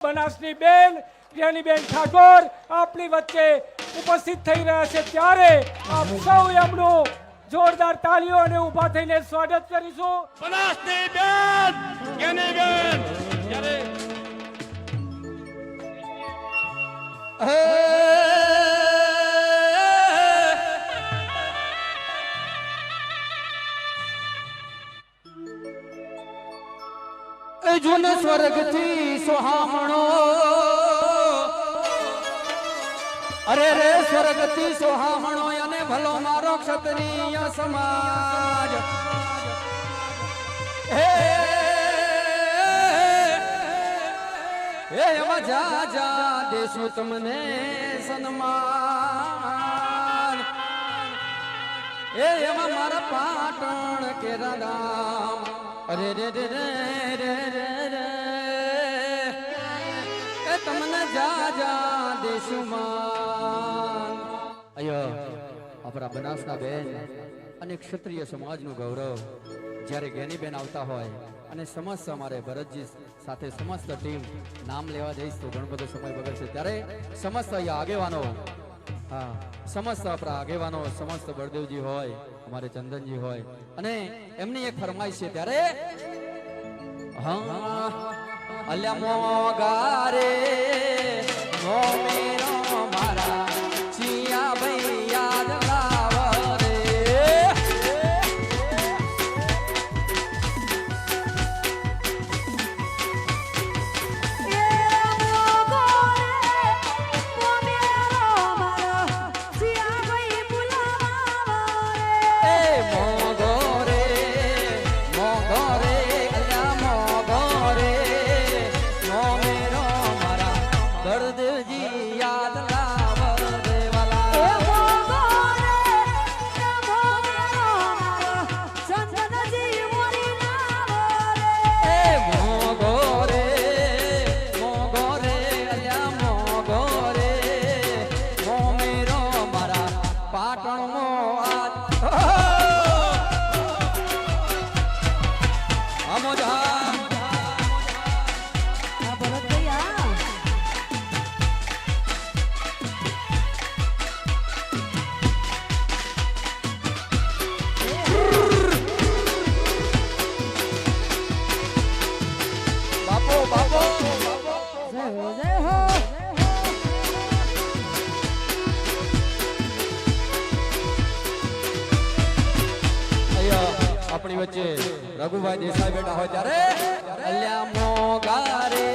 બનાસની બેન જ્ઞાનીબેન ઠાકોર આપની વચ્ચે ઉપસ્થિત થઈ રહ્યા છે. ત્યારે આપ સૌ એમનું જોરદાર તાળીઓ અને ઊભા થઈને સ્વાગત કરીશું. બનાસની બેન કેની બેન ત્યારે જુન સ્વર્ગથી સોહામણો અરે રે સ્વર્ગથી સોહામણો અને ભલો મારો ક્ષત્રિય સમાજ હે હે એમાં જા જા દેશું તમને સન્માન એ એમાં મારા પાટણ કે રામ અરે રે રે રે રે રે રે. એ તમને જા જા દેશુમાન અયો, આપણા બનાસના બેન અને ક્ષત્રિય સમાજનું ગૌરવ. જ્યારે જ્ઞાનીબેન આવતા હોય અને સમસ્ત અમારે ભરતજી સાથે સમસ્ત ટીમ નામ લેવા જઈશ તો ઘણો બધો સમય બગડશે. ત્યારે સમસ્ત અહીંયા આગેવાનો હા. સમસ્ત આપણા આગેવાનો, સમસ્ત બળદેવજી હોય, અમારે ચંદનજી હોય. અને એમની એક ફરમાઈશ છે ત્યારે, હા, અલ્યા મોગારે મોમેરો આપણી વચ્ચે. રઘુભાઈ દેસાઈ બેઠા હોય ત્યારે. અલ્યા મોગારે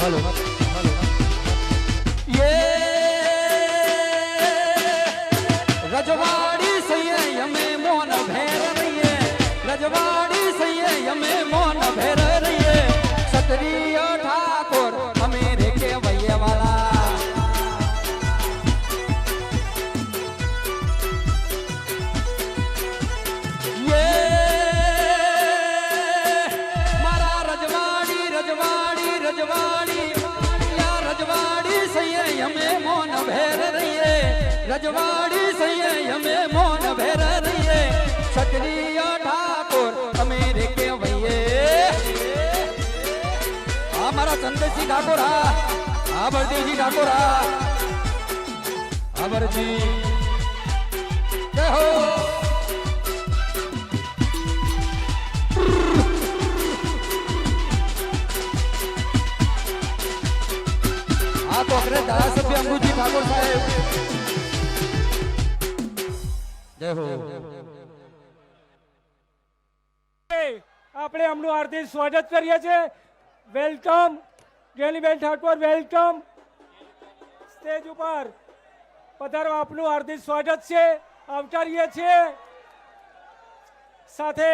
Ojalá. રજવાડી સૈયે અમે મોન ભેર રહીએ. ક્ષત્રિય ઠાકોર, અમે રે કેવૈયે આ મારા ચંદ્રસિંહ ઠાકોર. હા હા બળદેવજી ઠાકોર. હા જય આપણે એમનું હાર્દિક સ્વાગત કરીએ છીએ. Welcome Geliben Thakor welcome stage ઉપર પધારો, આપનું હાર્દિક સ્વાગત છે. આવકારીએ છીએ. સાથે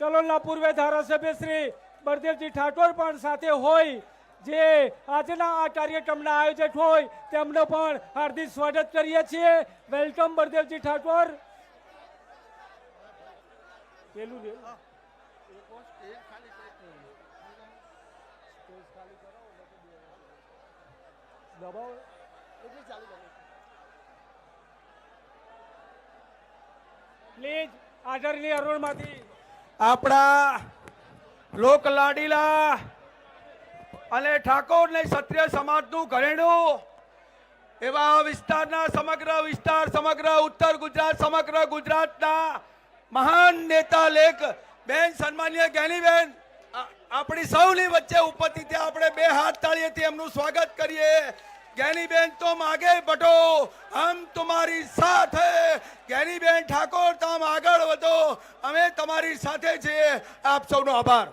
ચલોલના પૂર્વે ધારાસભ્ય શ્રી બળદેવજી ઠાકોર પણ સાથે હોય, જે આજના આ કાર્યક્રમના આયોજક હોય, તેમનો પણ હાર્દિક સ્વાગત કરીએ છીએ. વેલકમ બળદેવજી ઠાકોર. પેલું લે. દબાવો. પ્લીઝ આદરણીય અરુણમાંથી. આપણા લોક લાડીલા અને ઠાકોર ને ક્ષત્રિય સમાજનું ઘરેણું. એવા વિસ્તારના સમગ્ર વિસ્તાર સમગ્ર ઉત્તર ગુજરાત સમગ્ર ગુજરાતના મહાન નેતા લેખ બેન, સન્માનીય જ્ઞાનીબેન આપણી સૌની વચ્ચે ઉપસ્થિત થયા આપણે બે હાથ તાળીએથી એમનું સ્વાગત કરીએ. જ્ઞાનીબેન તમ આગે બઢો હમ તમારી સાથ. જ્ઞાનીબેન ઠાકોર, તમ આગળ વધો. અમે તમારી સાથે છીએ. આપ સૌનો આભાર.